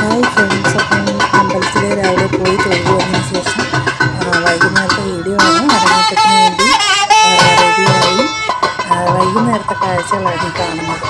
Hi friends അപ്പം അമ്പലത്തിൽ രാവിലെ പോയി തൊഴിൽ വന്നതിന് ശേഷം വൈകുന്നേരത്തെ വീഡിയോ ആണ് അരങ്ങേറ്റത്തിന് വേണ്ടി റെഡിയായി. വൈകുന്നേരത്തെ കാഴ്ചകളാണ് കാണുന്നത്.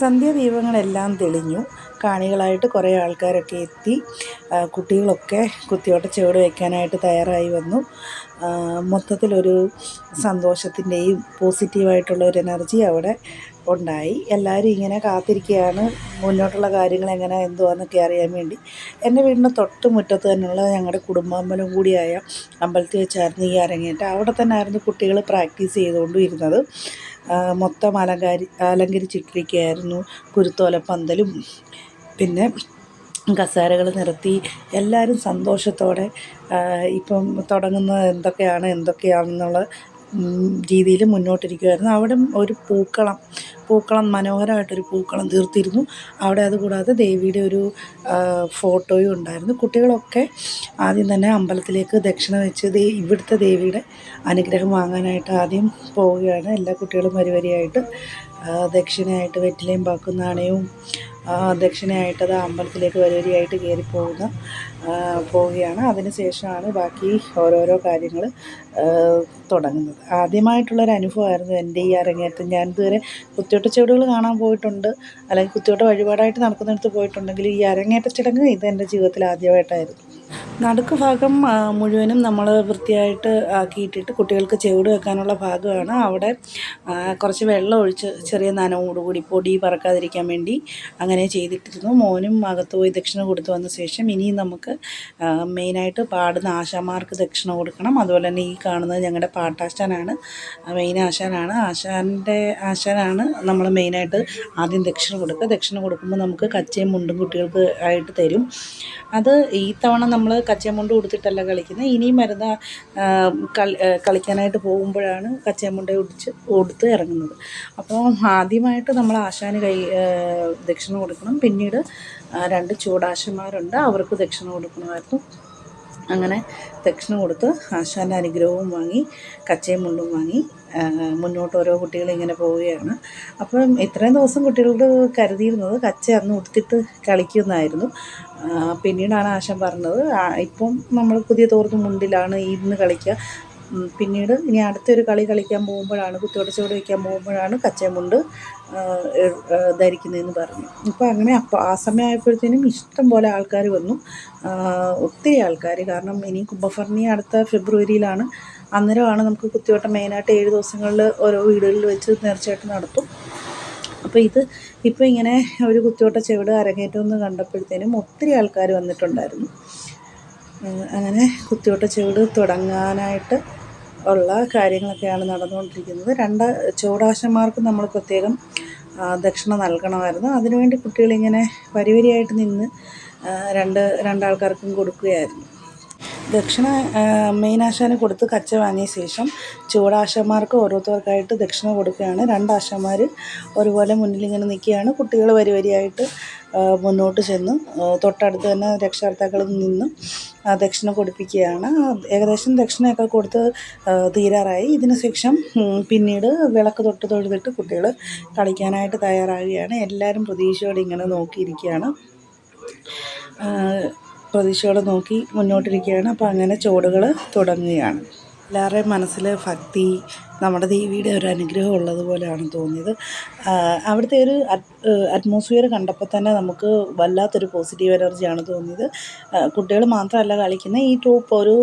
സന്ധ്യാദീപങ്ങളെല്ലാം തെളിഞ്ഞു. കാണികളായിട്ട് കുറേ ആൾക്കാരൊക്കെ എത്തി. കുട്ടികളൊക്കെ കുത്തിയോട്ട ചുവട് വയ്ക്കാനായിട്ട് തയ്യാറായി വന്നു. മൊത്തത്തിലൊരു സന്തോഷത്തിന്റെയും പോസിറ്റീവായിട്ടുള്ള ഒരു എനർജി അവിടെ ഉണ്ടായി. എല്ലാവരും ഇങ്ങനെ കാത്തിരിക്കുകയാണ്. മുന്നോട്ടുള്ള കാര്യങ്ങൾ എങ്ങനെ എന്തുവാന്നൊക്കെ അറിയാൻ വേണ്ടി. എന്റെ വീടിന്റെ തൊട്ട് മുറ്റത്ത് തന്നെയുള്ള ഞങ്ങളുടെ കുടുംബാമ്പലം കൂടിയായ അമ്പലത്തിൽ വെച്ചായിരുന്നു ഈ അരങ്ങേറ്റം. അവിടെ തന്നെ ആയിരുന്നു കുട്ടികൾ പ്രാക്ടീസ് ചെയ്തുകൊണ്ടും ഇരുന്നത് മൊത്തം അലങ്കാരി അലങ്കരിച്ചിട്ടിരിക്കുകയായിരുന്നു. കുരുത്തോലപ്പന്തലും പിന്നെ കസേരകൾ നിരത്തി എല്ലാവരും സന്തോഷത്തോടെ ഇപ്പം തുടങ്ങുന്നത് എന്തൊക്കെയാണ് എന്തൊക്കെയാണെന്നുള്ള രീതിയിൽ മുന്നോട്ടിരിക്കുമായിരുന്നു അവിടെ ഒരു പൂക്കളം പൂക്കളം മനോഹരമായിട്ടൊരു പൂക്കളം തീർത്തിരുന്നു. അവിടെ അതുകൂടാതെ ദേവിയുടെ ഒരു ഫോട്ടോയും ഉണ്ടായിരുന്നു. കുട്ടികളൊക്കെ ആദ്യം തന്നെ അമ്പലത്തിലേക്ക് ദക്ഷിണ വെച്ച് ദേ ഇവിടുത്തെ ദേവിയുടെ അനുഗ്രഹം വാങ്ങാനായിട്ട് ആദ്യം പോവുകയാണ്. എല്ലാ കുട്ടികളും വരിവരിയായിട്ട് ദക്ഷിണയായിട്ട് വെറ്റിലയും പാക്കും നാണയവും ദക്ഷിണയായിട്ട് അത് അമ്പലത്തിലേക്ക് വരി കയറിപ്പോകുന്ന കയറി പോകുന്ന പോവുകയാണ്. അതിനുശേഷമാണ് ബാക്കി ഓരോരോ കാര്യങ്ങൾ തുടങ്ങുന്നത്. ആദ്യമായിട്ടുള്ളൊരു അനുഭവമായിരുന്നു എന്റെ ഈ അരങ്ങേറ്റം. ഞാൻ ഇതുവരെ കുത്തിയോട്ട ചുവടുകൾ കാണാൻ പോയിട്ടുണ്ട്. അല്ലെങ്കിൽ കുത്തിയോട്ട വഴിപാടായിട്ട് നടക്കുന്നിടത്ത് പോയിട്ടുണ്ടെങ്കിൽ ഈ അരങ്ങേറ്റ ചടങ്ങ് ഇത് എന്റെ ജീവിതത്തിൽ ആദ്യമായിട്ടായിരുന്നു. നടുക്ക് ഭാഗം മുഴുവനും നമ്മൾ വൃത്തിയായിട്ട് ആക്കിയിട്ടിട്ട് കുട്ടികൾക്ക് ചെവിട് വെക്കാനുള്ള ഭാഗമാണ്. അവിടെ കുറച്ച് വെള്ളം ഒഴിച്ച് ചെറിയ നനവോടുകൂടി പൊടി പറക്കാതിരിക്കാൻ വേണ്ടി അങ്ങനെ ചെയ്തിട്ടിരുന്നു. മോനും അകത്ത് പോയി ദക്ഷിണ കൊടുത്തു വന്ന ശേഷം ഇനിയും നമുക്ക് മെയിനായിട്ട് പാടുന്ന ആശാമാർക്ക് ദക്ഷിണ കൊടുക്കണം. അതുപോലെ തന്നെ ഈ കാണുന്നത് ഞങ്ങളുടെ പാട്ടാശാനാണ് മെയിൻ ആശാനാണ്. ആശാന്റെ ആശാനാണ് നമ്മൾ മെയിനായിട്ട് ആദ്യം ദക്ഷിണ കൊടുക്കുക. ദക്ഷിണ കൊടുക്കുമ്പോൾ നമുക്ക് കച്ചയും മുണ്ടും കുട്ടികൾക്ക് ആയിട്ട് തരും. അത് ഈ തവണ നമ്മൾ കച്ചയും മുണ്ട് കൊടുത്തിട്ടല്ല കളിക്കുന്നത്. ഇനിയും വരുന്ന കളി കളിക്കാനായിട്ട് പോകുമ്പോഴാണ് കച്ചയും മുണ്ട ഉടിച്ച് കൊടുത്ത് ഇറങ്ങുന്നത്. അപ്പോൾ ആദ്യമായിട്ട് നമ്മൾ ആശാന് കൈ ദക്ഷിണ കൊടുക്കണം. പിന്നീട് രണ്ട് ചൂടാശന്മാരുണ്ട്. അവർക്ക് ദക്ഷിണ കൊടുക്കണമായിരുന്നു. അങ്ങനെ ദക്ഷിണ കൊടുത്ത് ആശാന്റെ അനുഗ്രഹവും വാങ്ങി കച്ചയും മുണ്ടും വാങ്ങി മുന്നോട്ട് ഓരോ കുട്ടികൾ ഇങ്ങനെ പോവുകയാണ്. അപ്പം ഇത്രയും ദിവസം കുട്ടികളോട് കരുതിയിരുന്നത് കച്ച അന്ന് ഉടുത്തിട്ട് കളിക്കുമെന്നായിരുന്നു ആ, പിന്നീടാണ് ആശാൻ പറഞ്ഞത് ഇപ്പം നമ്മൾ പുതിയ തോർത്ത് മുണ്ടിലാണ് ഇന്ന് കളിക്കുക. പിന്നീട് ഇനി അടുത്തൊരു കളി കളിക്കാൻ പോകുമ്പോഴാണ് കുത്തിയോടച്ചോട് വയ്ക്കാൻ പോകുമ്പോഴാണ് കച്ചമുണ്ട് ധരിക്കുന്നതെന്ന് പറഞ്ഞു. ഇപ്പോൾ അങ്ങനെ അപ്പോൾ ആ സമയമായപ്പോഴത്തേനും ഇഷ്ടം പോലെ ആൾക്കാർ വന്നു. ഒത്തിരി ആൾക്കാർ കാരണം ഇനി കുംഭഭരണി അടുത്ത ഫെബ്രുവരിയിലാണ്. അന്നേരമാണ് നമുക്ക് കുത്തിയോട്ടം മെയിനായിട്ട് ഏഴ് ദിവസങ്ങളിൽ ഓരോ വീടുകളിൽ വെച്ച് നേർച്ചയായിട്ട് നടത്തും. അപ്പോൾ ഇത് ഇപ്പോൾ ഇങ്ങനെ ഒരു കുത്തിയോട്ട ചെവിട് അരങ്ങേറ്റം എന്ന് കണ്ടപ്പോഴത്തേനും ഒത്തിരി ആൾക്കാർ വന്നിട്ടുണ്ടായിരുന്നു. അങ്ങനെ കുത്തിയോട്ട ചെവിട് തുടങ്ങാനായിട്ട് ഉള്ള കാര്യങ്ങളൊക്കെയാണ് നടന്നുകൊണ്ടിരിക്കുന്നത്. രണ്ട് ചൂടാശന്മാർക്ക് നമ്മൾ പ്രത്യേകം ദക്ഷിണ നൽകണമായിരുന്നു. അതിനുവേണ്ടി കുട്ടികളിങ്ങനെ വരിവരിയായിട്ട് നിന്ന് രണ്ട് രണ്ടാൾക്കാർക്കും കൊടുക്കുകയായിരുന്നു. ദക്ഷിണ മെയിനാശാന് കൊടുത്ത് കച്ച വാങ്ങിയ ശേഷം ചൂടാശന്മാർക്ക് ഓരോരുത്തർക്കായിട്ട് ദക്ഷിണ കൊടുക്കുകയാണ്. രണ്ടാശന്മാർ ഒരുപോലെ മുന്നിലിങ്ങനെ നിൽക്കുകയാണ്. കുട്ടികൾ വരി വരിയായിട്ട് ആ, മുന്നോട്ട് ചെന്ന് തൊട്ടടുത്ത് തന്നെ രക്ഷകർത്താക്കളിൽ നിന്ന് ദക്ഷിണ കൊടുപ്പിക്കുകയാണ്. ഏകദേശം ദക്ഷിണയൊക്കെ കൊടുത്ത് തീരാറായി. ഇതിന് ശേഷം പിന്നീട് വിളക്ക് തൊട്ട് തൊഴുതിട്ട് കുട്ടികൾ കളിക്കാനായിട്ട് തയ്യാറാകുകയാണ് എല്ലാവരും പ്രതീക്ഷയോടെ ഇങ്ങനെ നോക്കിയിരിക്കുകയാണ്. പ്രതീക്ഷയോടെ നോക്കി മുന്നോട്ടിരിക്കുകയാണ്. അപ്പോൾ അങ്ങനെ ചുവടുകൾ തുടങ്ങുകയാണ്. എല്ലാവരുടെയും മനസ്സിൽ ഭക്തി നമ്മുടെ ദേവിയുടെ ഒരു അനുഗ്രഹം ഉള്ളതുപോലെയാണ് തോന്നിയത്. അവിടുത്തെ ഒരു അറ്റ്മോസ്ഫിയർ കണ്ടപ്പോൾ തന്നെ നമുക്ക് വല്ലാത്തൊരു പോസിറ്റീവ് എനർജിയാണ് തോന്നിയത്. കുട്ടികൾ മാത്രമല്ല കളിക്കുന്നത് ഈ ട്രൂപ്പ് ഒരു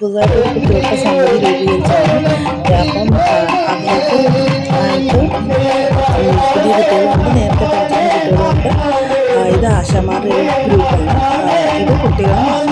പുതുതായിട്ട് കുട്ടികളുടെ സംഗതി രൂപീകരിച്ചാണ് അപ്പം പുതിയ കുട്ടികളുണ്ട് നേരത്തെ കളിക്കുന്ന കുട്ടികളുണ്ട്. ഇത് ആശാമാരുടെ ഗ്രൂപ്പാണ് ഇത് കുട്ടികളും